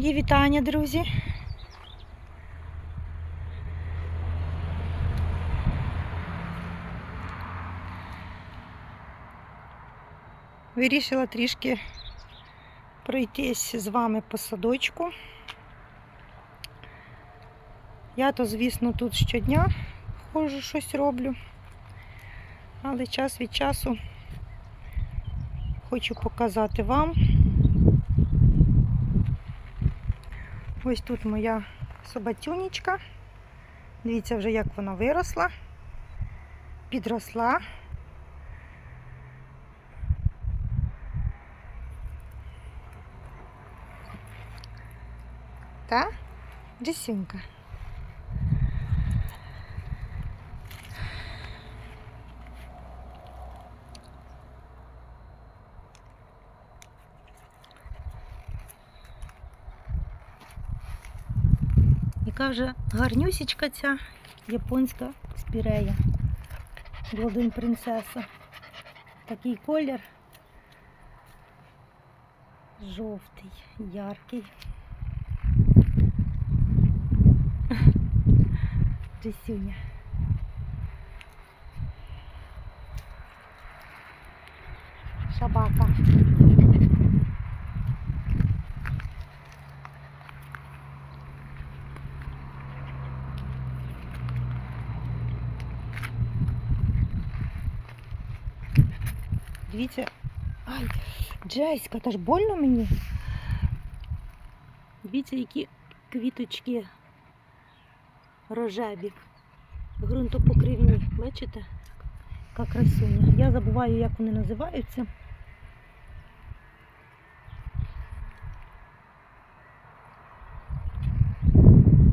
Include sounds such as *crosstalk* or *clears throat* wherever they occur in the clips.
Мої вітання, друзі. Вирішила трішки пройтись з вами по садочку. Я то, звісно, тут щодня ходжу, щось роблю, але час від часу хочу показати вам. Ось тут моя собатюнечка. Дивіться вже, як вона виросла, підросла. Та? Джесюнька. Яка вже гарнюсічка ця японська спірея. Голден принцеса. Такий колір. Жовтий, яркий. Джесюня. Шабака. Дивіться. Ай, Джеська, та ж больно мені. Дивіться, які квіточки рожеві. Грунтопокривні. Бачите? Яка красуня. Я забуваю, як вони називаються.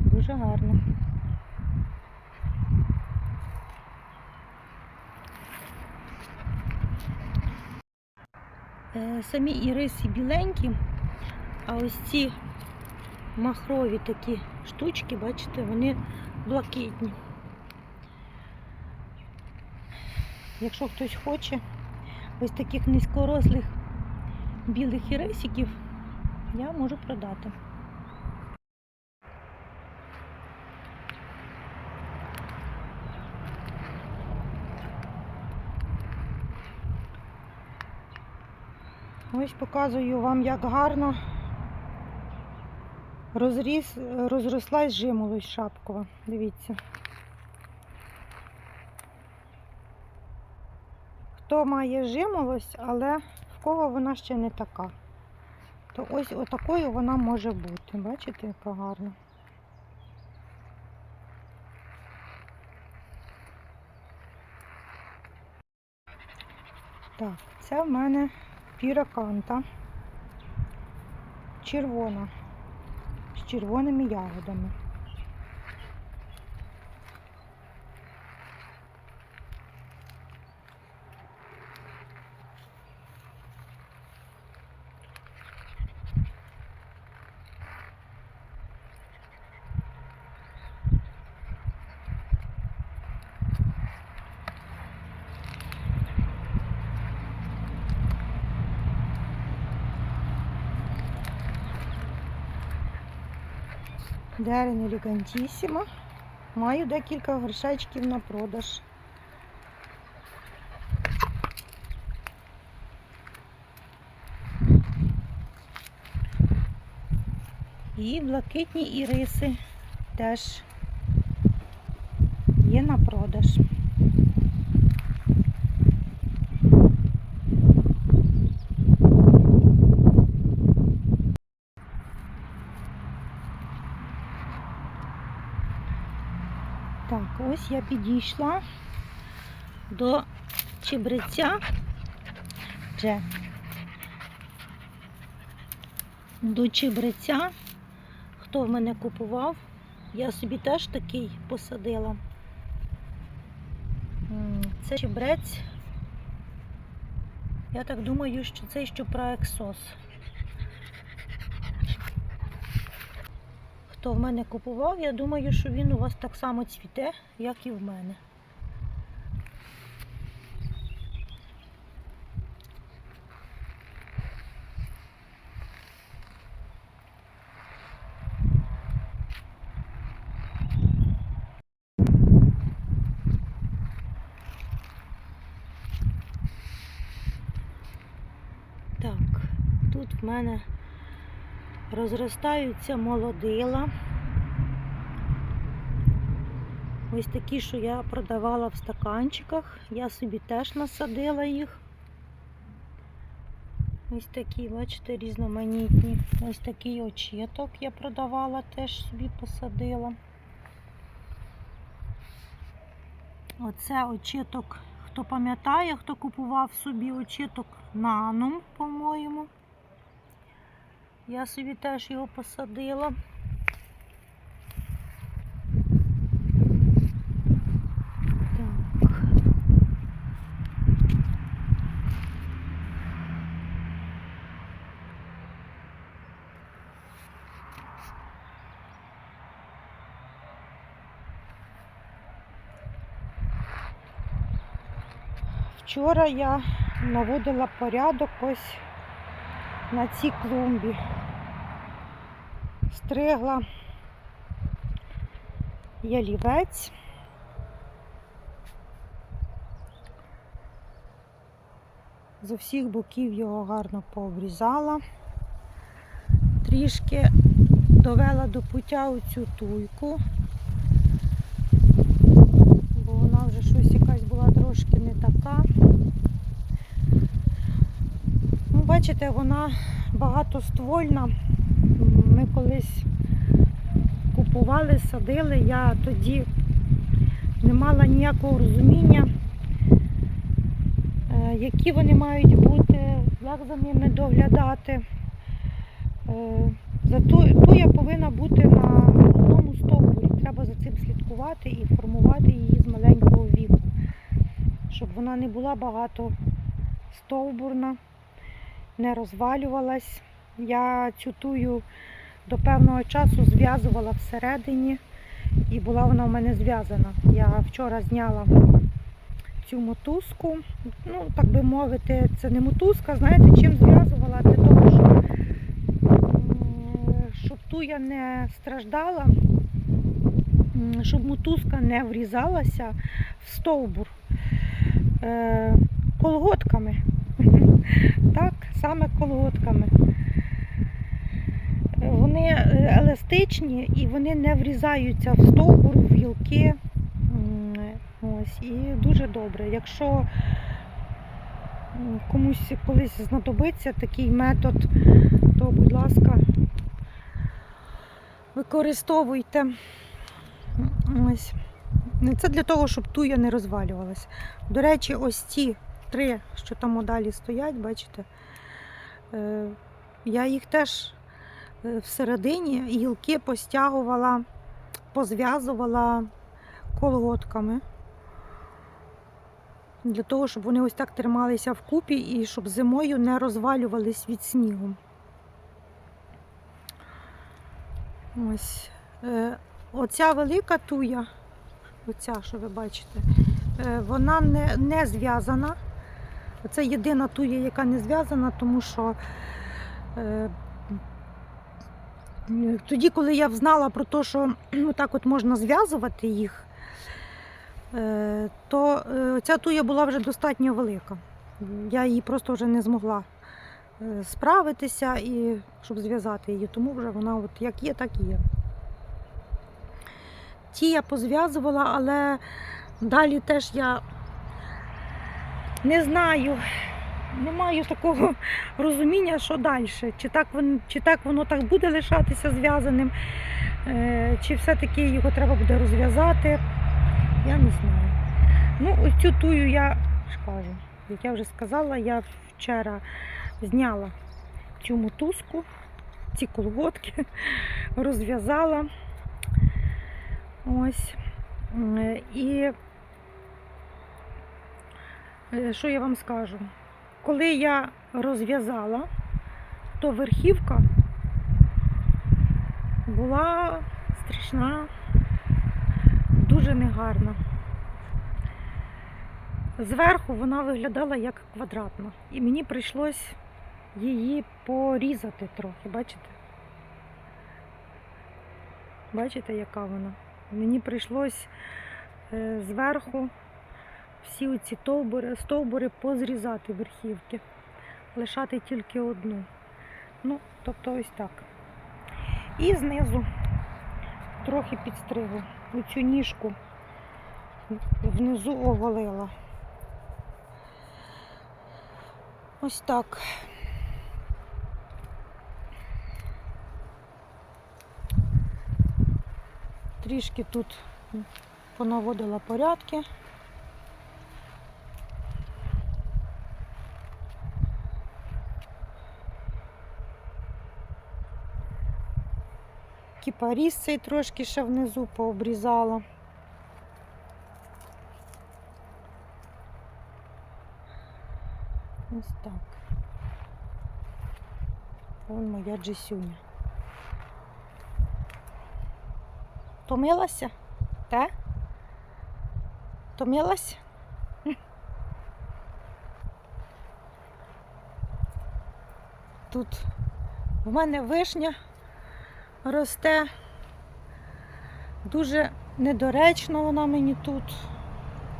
Дуже гарно. Е, Самі іриси біленькі, а ось ці махрові такі штучки, бачите, вони блакитні. Якщо хтось хоче ось таких низькорослих білих ірисиків, я можу продати. Ось показую вам, як гарно розріс, розрослась жимолость шапкова. Дивіться. Хто має жимолость, але в кого вона ще не така, то ось отакою вона може бути. Бачите, яка гарна. Так, це в мене піраканта. Червона. З червоними ягодами. Дерен елегантісіма. Маю декілька горшечків на продаж. І блакитні іриси теж є на продаж. Так, ось я підійшла до чебреця. Вже. До чебреця. Хто в мене купував, я собі теж такий посадила. Це чебрець. Я так думаю, що це що проексос. хто в мене купував, я думаю, що він у вас так само цвіте, як і в мене. Так, тут в мене розростаються молодила. Ось такі, що я продавала в стаканчиках. Я собі теж насадила їх. Ось такі, бачите, різноманітні. Ось такий очіток я продавала, теж собі посадила. Оце очіток, хто пам'ятає, хто купував собі очіток Нанум, по-моєму. Я собі теж його посадила. Так. Вчора я наводила порядок ось на цій клумбі. Стригла ялівець. З усіх боків його гарно пообрізала. Трішки довела до пуття оцю туйку, бо вона вже щось якась була трошки не така. Ну, бачите, вона багатоствольна. Колись купували, садили. Я тоді не мала ніякого розуміння, е, які вони мають бути, як за ними доглядати. Е, За ту, туя повинна бути на одному стовбурі. Треба за цим слідкувати і формувати її з маленького віку, щоб вона не була багато стовбурна, не розвалювалась. Я цю тую до певного часу зв'язувала всередині і була вона в мене зв'язана. Я вчора зняла цю мотузку. Ну, так би мовити, це не мотузка, знаєте, чим зв'язувала для того, щоб, щоб туя не страждала, щоб мотузка не врізалася в стовбур е, колготками. *laughs* Так, саме колготками. Вони е, еластичні і вони не врізаються в стовбур, в гілки. Ось, і дуже добре. Якщо комусь колись знадобиться такий метод, то, будь ласка, використовуйте. Ось. Це для того, щоб туя не розвалювалася. До речі, ось ці три, що там далі стоять, бачите, е, я їх теж всередині гілки постягувала, позв'язувала колготками. Для того, щоб вони ось так трималися вкупі і щоб зимою не розвалювались від снігу. Ось. Е, Оця велика туя, оця, що ви бачите, е, вона не, не зв'язана. Це єдина туя, яка не зв'язана, тому що е, тоді, коли я знала про те, що *clears throat* так от можна зв'язувати їх, е, то е, ця туя була вже достатньо велика. Я її просто вже не змогла е, справитися і щоб зв'язати її, тому вже вона от як є, так і є. Ті я позв'язувала, але далі теж я не знаю, не маю такого *laughs* розуміння, що далі. Чи так, вон- чи так воно так буде лишатися зв'язаним, е, чи все-таки його треба буде розв'язати. Я не знаю. Ну, ось цю тую я кажу, як я вже сказала, я вчора зняла цю мотузку, ці колготки, *laughs* розв'язала. Ось. Е, І е, що я вам скажу? Коли я розв'язала, то верхівка була страшна, дуже негарна. Зверху вона виглядала як квадратна. І мені прийшлось її порізати трохи, бачите? Бачите, яка вона? Мені прийшлось е, зверху всі оці стовбури, стовбури позрізати верхівки, лишати тільки одну. Ну, тобто ось так. І знизу трохи підстригла. Оцю ніжку внизу оголила. Ось так. Трішки тут понаводила порядки. Кіпаріс цей трошки ще внизу пообрізала. Ось так. Вон моя Джесюня. Томилася? Та? Томилась? Тут в мене вишня росте. Дуже недоречно вона мені тут.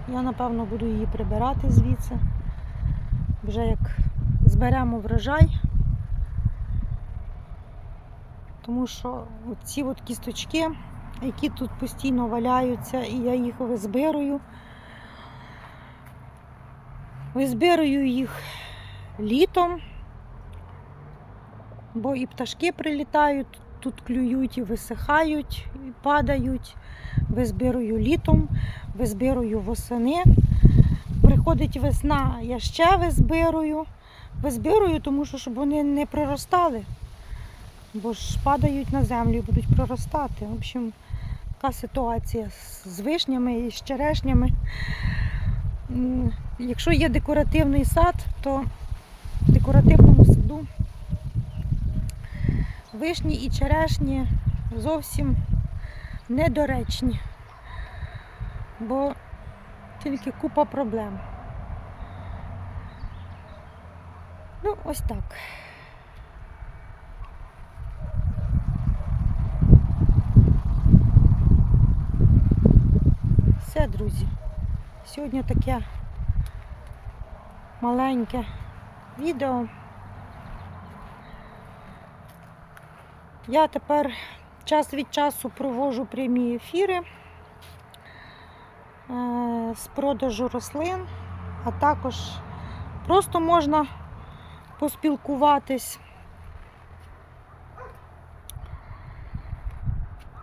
Я, напевно, буду її прибирати звідси. Вже як зберемо врожай. Тому що ці от кісточки, які тут постійно валяються, і я їх визбирую. Визбирую їх літом, бо і пташки прилітають, тут клюють і висихають, і падають. Визбирую літом, визбирую восени. Приходить весна, я ще визбирую. Визбирую, тому що щоб вони не проростали, бо ж падають на землю і будуть проростати. В общем, така ситуація з вишнями і з черешнями. Якщо є декоративний сад, то декоративному вишні і черешні зовсім недоречні, бо тільки купа проблем. Ну, ось так. Все, друзі. Сьогодні таке маленьке відео. Я тепер час від часу проводжу прямі ефіри е, з продажу рослин, а також просто можна поспілкуватись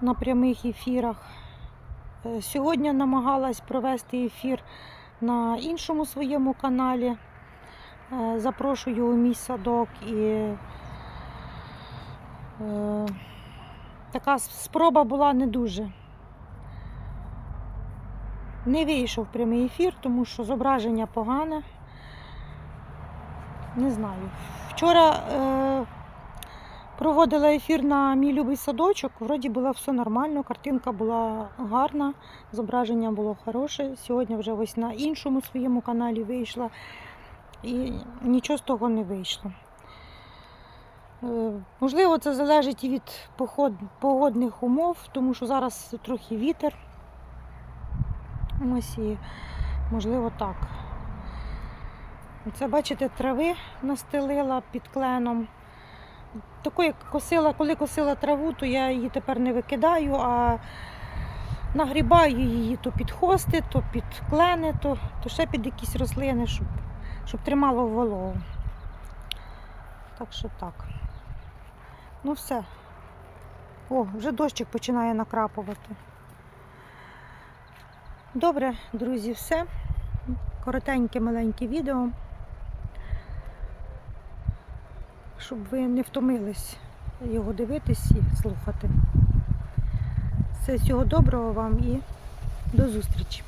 на прямих ефірах. Е, Сьогодні намагалась провести ефір на іншому своєму каналі. Е, Запрошую у мій садок і така спроба була не дуже. Не вийшов прямий ефір, тому що зображення погане. Не знаю. Вчора е, проводила ефір на мій любий садочок. Вроді було все нормально, картинка була гарна, зображення було хороше. Сьогодні вже ось на іншому своєму каналі вийшла і нічого з того не вийшло. Е, Можливо, це залежить і від погодних умов, тому що зараз трохи вітер. Ось і можливо так. Це, бачите, трави настелила під кленом. Таку, як косила, коли косила траву, то я її тепер не викидаю, а нагрібаю її то під хости, то під клени, то, то ще під якісь рослини, щоб, щоб тримало вологу. Так що так. Ну все. О, вже дощик починає накрапувати. Добре, друзі, все. Коротеньке маленьке відео. Щоб ви не втомились його дивитись і слухати. Все, всього доброго вам і до зустрічі!